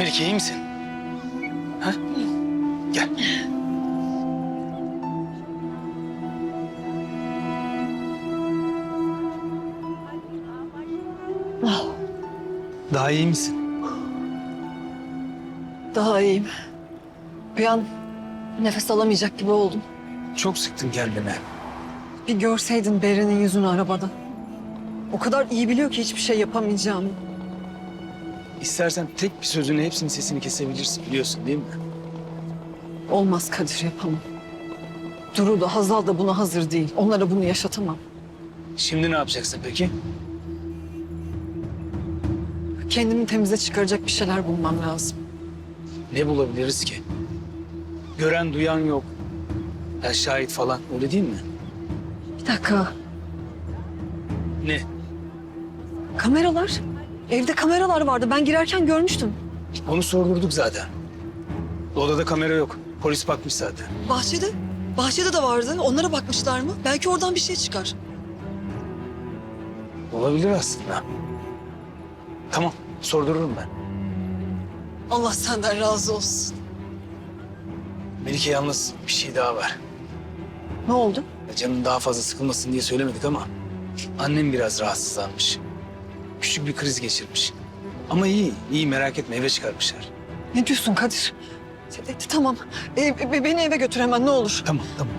Melike iyi misin? Ha? Gel. Ah, Daha iyi misin? Daha iyiyim. Bir an nefes alamayacak gibi oldum. Çok sıktın kendine. Bir görseydin Beren'in yüzünü arabada. O kadar iyi biliyor ki hiçbir şey yapamayacağımı. İstersen tek bir sözünü hepsinin sesini kesebilirsin biliyorsun değil mi? Olmaz Kadir yapamam. Duru da Hazal da buna hazır değil. Onlara bunu yaşatamam. Şimdi ne yapacaksın peki? Kendimi temize çıkaracak bir şeyler bulmam lazım. Ne bulabiliriz ki? Gören duyan yok. Ya şahit falan öyle değil mi? Bir dakika. Ne? Kameralar. Evde kameralar vardı. Ben girerken görmüştüm. Onu sordurduk zaten. Odada kamera yok. Polis bakmış zaten. Bahçede. Bahçede de vardı. Onlara bakmışlar mı? Belki oradan bir şey çıkar. Olabilir aslında. Tamam sordururum ben. Allah senden razı olsun. Melike yalnız bir şey daha var. Ne oldu? Canın daha fazla sıkılmasın diye söylemedik ama annem biraz rahatsızlanmış. Küçük bir kriz geçirmiş. Ama iyi, iyi merak etme eve çıkarmışlar. Ne diyorsun Kadir? Tamam. Ee, be- beni eve götür hemen ne olur. Tamam, tamam.